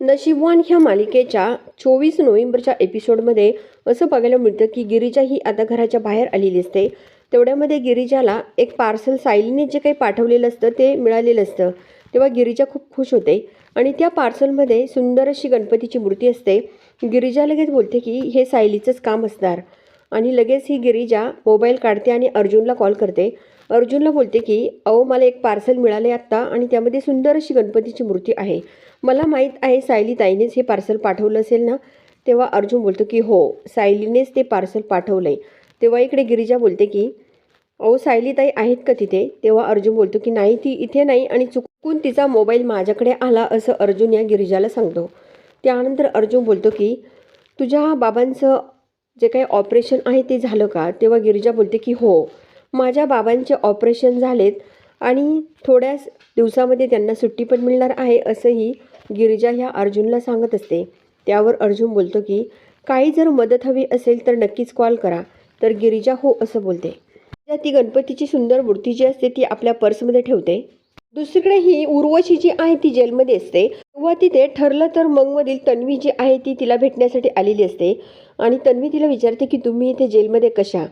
नशीबवान ह्या मालिकेच्या चोवीस नोव्हेंबरच्या एपिसोडमध्ये असं बघायला मिळतं की गिरिजा ही आता घराच्या बाहेर आलेली असते. तेवढ्यामध्ये गिरिजाला एक पार्सल सायलीने जे काही पाठवलेलं असतं ते मिळालेलं असतं. तेव्हा गिरिजा खूप खुश होते आणि त्या पार्सलमध्ये सुंदर अशी गणपतीची मूर्ती असते. गिरिजा लगेच बोलते की हे सायलीचंच काम असणार. आणि लगेच ही गिरिजा मोबाईल काढते आणि अर्जुनला कॉल करते. अर्जुनला बोलते की अहो मला एक पार्सल मिळाले आत्ता आणि त्यामध्ये सुंदर अशी गणपतीची मूर्ती आहे. मला माहीत आहे सायली ताईनेच हे पार्सल पाठवलं असेल ना? तेव्हा अर्जुन बोलतो की हो सायलीनेच ते पार्सल पाठवलं आहे तेव्हा इकडे गिरिजा बोलते की अहो सायली ताई आहेत का तिथे? तेव्हा अर्जुन बोलतो की नाही ती इथे नाही आणि चुकून तिचा मोबाईल माझ्याकडे आला असं अर्जुन या गिरिजाला सांगतो. त्यानंतर अर्जुन बोलतो की तुझ्या बाबांचं जे काही ऑपरेशन आहे ते झालं का? तेव्हा गिरिजा बोलते की हो माझ्या बाबांचे ऑपरेशन झालेत आणि थोड्याच दिवसामध्ये त्यांना सुट्टी पण मिळणार आहे असंही गिरिजा ह्या अर्जुनला सांगत असते. त्यावर अर्जुन बोलतो की काही जर मदत हवी असेल तर नक्कीच कॉल करा. तर गिरिजा हो असं बोलते. ती गणपतीची सुंदर मूर्ती जी असते ती आपल्या पर्समध्ये ठेवते. दुसरीकडे ही उर्वशी जी आहे ती जेलमध्ये असते. तेव्हा तिथे ठरलं तर मगमधील तन्वी जी आहे ती तिला भेटण्यासाठी आलेली असते. आणि तन्वी तिला विचारते की तुम्ही इथे जेलमध्ये कशा?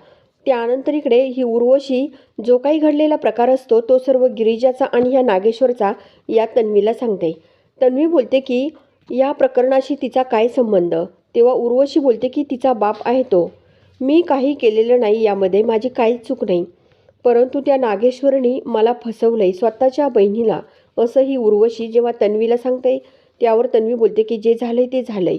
त्यानंतर इकडे ही उर्वशी जो काही घडलेला प्रकार असतो तो सर्व गिरिजाचा आणि ह्या नागेश्वरचा या तन्वीला सांगते. तन्वी बोलते की या प्रकरणाशी तिचा काय संबंध? तेव्हा उर्वशी बोलते की तिचा बाप आहे तो. मी काही केलेलं नाही यामध्ये माझी काहीच चूक नाही. परंतु त्या नागेश्वरनी मला फसवलं आहे स्वतःच्या बहिणीला असं ही उर्वशी जेव्हा तन्वीला सांगते त्यावर तन्वी बोलते की जे झालं आहे ते झालं आहे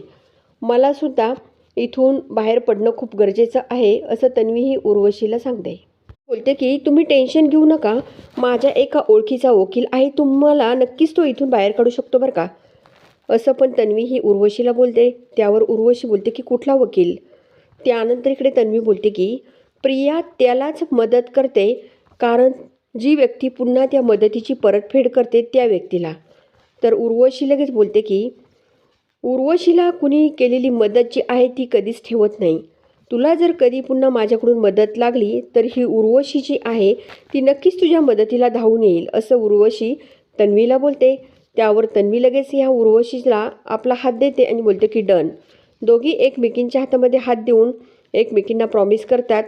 मलासुद्धा इथून बाहेर पडणं खूप गरजेचं आहे असं तन्वी ही उर्वशीला सांगते. बोलते की तुम्ही टेन्शन घेऊ नका. माझ्या एका ओळखीचा वकील आहे. तुम्हाला नक्कीच तो इथून बाहेर काढू शकतो बरं का? असं पण तन्वी ही उर्वशीला बोलते. त्यावर उर्वशी बोलते की कुठला वकील? त्यानंतर इकडे तन्वी बोलते की प्रिया त्यालाच मदत करते. कारण जी व्यक्ती पुन्हा त्या मदतीची परतफेड करते त्या व्यक्तीला. तर उर्वशी लगेच बोलते की उर्वशीला कुणी केलेली मदत जी आहे ती कधीच ठेवत नाही. तुला जर कधी पुन्हा माझ्याकडून मदत लागली तर ही उर्वशी जी आहे ती नक्कीच तुझ्या मदतीला धावून येईल असं उर्वशी तन्वीला बोलते. त्यावर तन्वी लगेच ह्या उर्वशीला आपला हात देते आणि बोलते की डन. दोघी एकमेकींच्या हातामध्ये हात देऊन एकमेकींना प्रॉमिस करतात.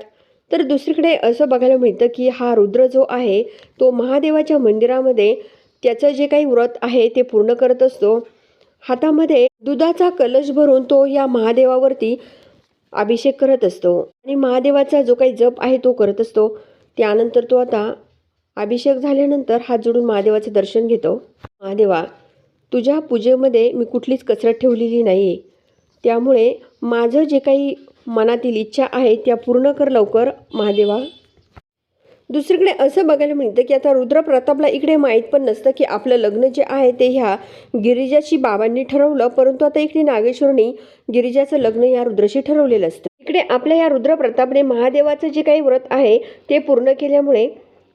तर दुसरीकडे असं बघायला मिळतं की हा रुद्र जो आहे तो महादेवाच्या मंदिरामध्ये त्याचं जे काही व्रत आहे ते पूर्ण करत असतो. हातामध्ये दुधाचा कलश भरून तो या महादेवावरती अभिषेक करत असतो. आणि महादेवाचा जो काही जप आहे तो करत असतो. त्यानंतर तो आता अभिषेक झाल्यानंतर हात जोडून महादेवाचं दर्शन घेतो. महादेवा तुझ्या पूजेमध्ये मी कुठलीच कसरत ठेवलेली नाही. आहे त्यामुळे माझं जे काही मनातील इच्छा आहे त्या पूर्ण कर लवकर महादेवा. दुसरीकडे असं बघायला मिळतं की आता रुद्र प्रतापला इकडे माहीत पण नसतं की आपलं लग्न जे आहे ते ह्या गिरिजाची बाबांनी ठरवलं परंतु आता इकडे नागेश्वरनी गिरिजाचं लग्न या रुद्रशी ठरवलेलं असतं. इकडे आपल्या या रुद्र प्रतापने महादेवाचं जे काही व्रत आहे ते पूर्ण केल्यामुळे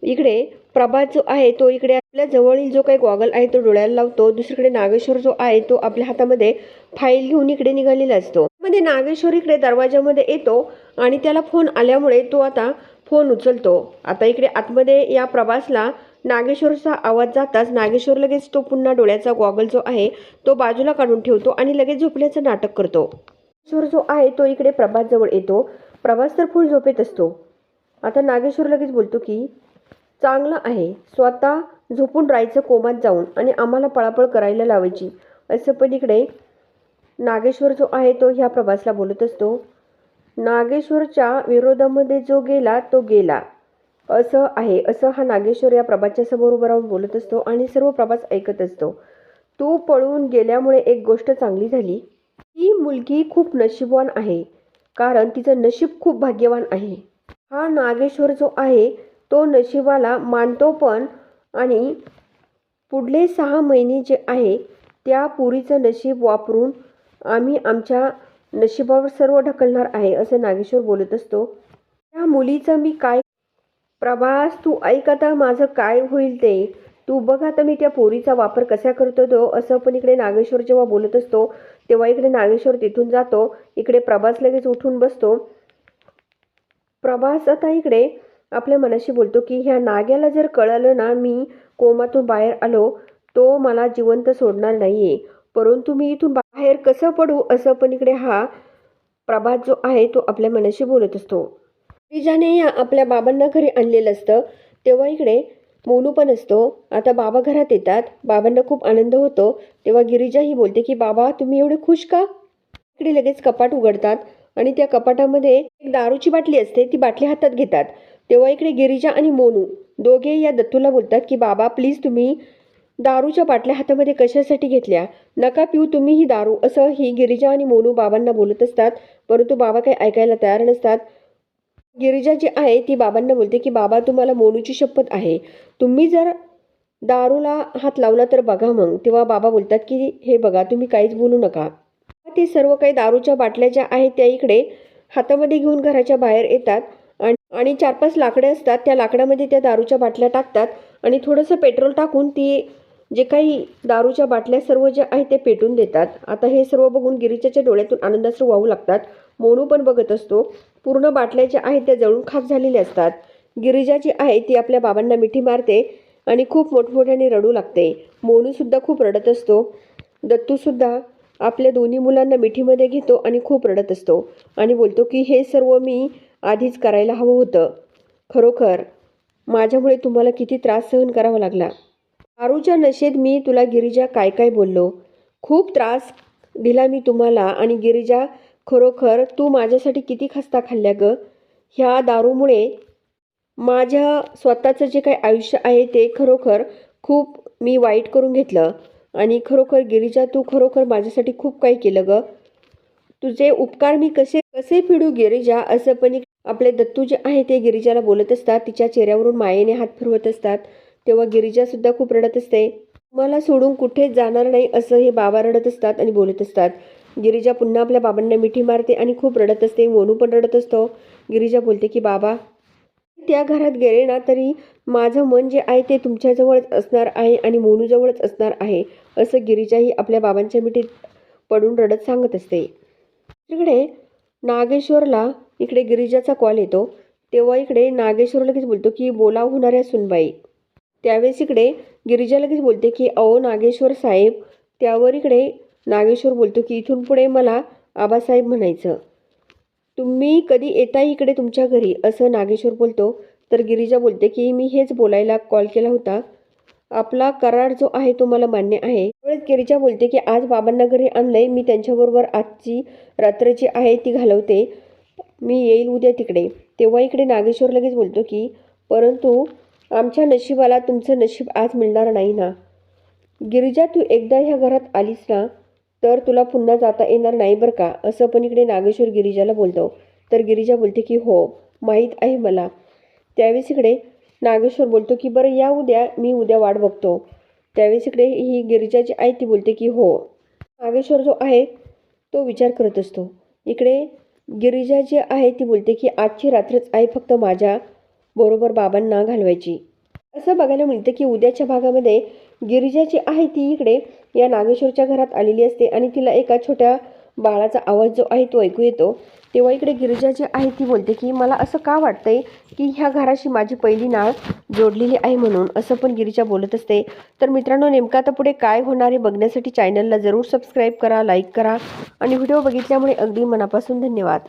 इकडे प्रभा जो आहे तो इकडे आपल्या जवळील जो काही गॉगल आहे तो डोळ्याला लावतो. दुसरीकडे नागेश्वर जो आहे तो आपल्या हातामध्ये फाईल घेऊन इकडे निघालेला असतो. मध्ये नागेश्वर इकडे दरवाजामध्ये येतो आणि त्याला फोन आल्यामुळे तो आता फोन उचलतो. आता इकडे आतमध्ये या प्रवासला नागेश्वरचा आवाज जाताच नागेश्वर लगेच तो पुन्हा डोळ्याचा गॉगल जो आहे तो बाजूला काढून ठेवतो आणि लगेच झोपण्याचं नाटक करतो. नागेश्वर जो आहे तो इकडे प्रभासजवळ येतो. प्रभास तर फुल झोपेत असतो. आता नागेश्वर लगेच बोलतो की चांगलं आहे. स्वतः झोपून राहायचं कोमात जाऊन आणि आम्हाला पळापळ करायला लावायची. असं पण इकडे नागेश्वर जो आहे तो ह्या प्रभासला बोलत असतो. नागेश्वरच्या विरोधामध्ये जो गेला तो गेला. असं आहे. असं हा नागेश्वर या प्रभासच्या समोर उभं राहून बोलत असतो आणि सर्व प्रभास ऐकत असतो. तू पळून गेल्यामुळे एक गोष्ट चांगली झाली. ही मुलगी खूप नशीबवान आहे कारण तिचं नशीब खूप भाग्यवान आहे. हा नागेश्वर जो आहे तो नशिबाला मानतो पण आणि पुढले सहा महिने जे आहे त्या पुरीचं नशीब वापरून आम्ही आमच्या नशिबावर सर्व ढकलणार आहे असं नागेश्वर बोलत असतो. त्या मुलीचं मी काय प्रभास तू ऐक आता माझं काय होईल ते. तू बघ आता मी त्या पोरीचा वापर कसा करतो तो असं पण इकडे नागेश्वर जेव्हा बोलत असतो तेव्हा इकडे नागेश्वर तिथून जातो. इकडे प्रभास लगेच उठून बसतो. प्रभास आता इकडे आपल्या मनाशी बोलतो की ह्या नाग्याला जर कळालं ना मी कोमातून बाहेर आलो तो मला जिवंत सोडणार नाही आहे परंतु मी इथून बाहेर कसं पडू असं पण इकडे हा प्रभात जो आहे तो आपल्या मनाशी बोलत असतो. गिरिजाने या आपल्या बाबांना घरी आणलेलं असतं. तेव्हा इकडे मोनू पण असतो. आता बाबा घरात येतात. बाबांना खूप आनंद होतो. तेव्हा गिरिजा ही बोलते की बाबा तुम्ही एवढे खुश का? इकडे लगेच कपाट उघडतात आणि त्या कपाटामध्ये एक दारूची बाटली असते. ती बाटली हातात घेतात. तेव्हा इकडे गिरिजा आणि मोनू दोघे या दत्तूला बोलतात की बाबा प्लीज तुम्ही दारूच्या बाटल्या हातामध्ये कशासाठी घेतल्या? नका पिऊ तुम्ही ही दारू. असं ही गिरिजा आणि मोनू बाबांना बोलत असतात. परंतु बाबा काही ऐकायला तयार नसतात. गिरिजा जी आहे ती बाबांना बोलते की बाबा तुम्हाला मोनूची शपथ आहे. तुम्ही जर दारूला हात लावला तर बघा मग. तेव्हा बाबा बोलतात की हे बघा तुम्ही काहीच बोलू नका. ते सर्व काही दारूच्या बाटल्या ज्या आहेत त्या इकडे हातामध्ये घेऊन घराच्या बाहेर येतात. आणि आणि चार पाच लाकडे असतात. त्या लाकडामध्ये त्या दारूच्या बाटल्या टाकतात. आणि थोडंसं पेट्रोल टाकून ती जे काही दारूच्या बाटल्या सर्व ज्या आहेत ते पेटून देतात. आता हे सर्व बघून गिरीजाच्या डोळ्यातून आनंदाश्रू वाहू लागतात. मोनू पण बघत असतो. पूर्ण बाटल्या ज्या आहेत त्या जळून खाक झालेल्या असतात. गिरिजा जी आहे ती आपल्या बाबांना मिठी मारते आणि खूप मोठमोठ्याने रडू लागते. मोनूसुद्धा खूप रडत असतो. दत्तूसुद्धा आपल्या दोन्ही मुलांना मिठीमध्ये घेतो आणि खूप रडत असतो आणि बोलतो की हे सर्व मी आधीच करायला हवं होतं. खरोखर माझ्यामुळे तुम्हाला किती त्रास सहन करावा लागला. दारूच्या नशेत मी तुला गिरिजा काय काय बोललो? खूप त्रास दिला मी तुम्हाला आणि गिरिजा खरोखर तू माझ्यासाठी किती खस्ता खाल्ल्या ग? ह्या दारूमुळे माझ्या स्वतःचं जे काही आयुष्य आहे ते खरोखर खूप मी वाईट करून घेतलं आणि खरोखर गिरिजा तू खरोखर माझ्यासाठी खूप काही केलं ग. तुझे उपकार मी कसे कसे फिडू गिरिजा? असं पण एक आपले दत्तू जे आहे ते गिरिजाला बोलत असतात तिच्या चेहऱ्यावरून मायेने हात फिरवत असतात. तेव्हा गिरिजासुद्धा खूप रडत असते. मला सोडून कुठेच जाणार नाही असं हे बाबा रडत असतात आणि बोलत असतात. गिरिजा पुन्हा आपल्या बाबांना मिठी मारते आणि खूप रडत असते. मोनू पण रडत असतो. गिरिजा बोलते की बाबा त्या घरात गेले ना तरी माझं मन जे आहे ते तुमच्याजवळच असणार आहे आणि मोनूजवळच असणार आहे असं गिरिजाही आपल्या बाबांच्या मिठीत पडून रडत सांगत असते. तिकडे नागेश्वरला इकडे गिरिजाचा कॉल येतो. तेव्हा इकडे नागेश्वर लगेच बोलतो की बोलाव होणाऱ्या सुनबाई त्यावेळेस इकडे गिरिजा लगेच बोलते की अहो नागेश्वर साहेब. त्यावर इकडे नागेश्वर बोलतो की इथून पुढे मला आबासाहेब म्हणायचं. तुम्ही कधी येता इकडे तुमच्या घरी? असं नागेश्वर बोलतो. तर गिरिजा बोलते की मी हेच बोलायला कॉल केला होता. आपला करार जो आहे तो मला मान्य आहे. त्यावेळेस गिरिजा बोलते की आज बाबांना घरी आणलंय. मी त्यांच्याबरोबर आजची रात्र जी आहे ती घालवते. मी येईल उद्या तिकडे. तेव्हा इकडे नागेश्वर लगेच बोलतो की परंतु आमच्या नशिबाला तुमचं नशीब आज मिळणार नाही ना. गिरिजा तू एकदा ह्या घरात आलीस ना तर तुला पुन्हा जाता येणार नाही बरं का? असं पण इकडे नागेश्वर गिरिजाला बोलतो. तर गिरिजा बोलते की हो माहीत आहे मला. त्यावेळेस इकडे नागेश्वर बोलतो की बरं या उद्या मी उद्या वाट बघतो. त्यावेळेस इकडे ही गिरिजाची आई आहे ती बोलते की हो. नागेश्वर जो आहे तो विचार करत असतो. इकडे गिरिजा जी आहे ती बोलते की आजची रात्रच आहे फक्त माझ्या. बरोबर बाबांना घालवायची. असं बघायला मिळतं की उद्याच्या भागामध्ये गिरिजा जी आहे ती इकडे या नागेश्वरच्या घरात आलेली असते आणि तिला एका छोट्या बाळाचा आवाज जो आहे तो ऐकू येतो. तेव्हा इकडे गिरिजा जी आहे ती बोलते की मला असं का वाटतंय की ह्या घराशी माझी पहिली नाळ जोडलेली आहे म्हणून? असं पण गिरिजा बोलत असते. तर मित्रांनो नेमकं आता पुढे काय होणार हे बघण्यासाठी चॅनलला जरूर सबस्क्राईब करा लाईक करा आणि व्हिडिओ बघितल्यामुळे अगदी मनापासून धन्यवाद.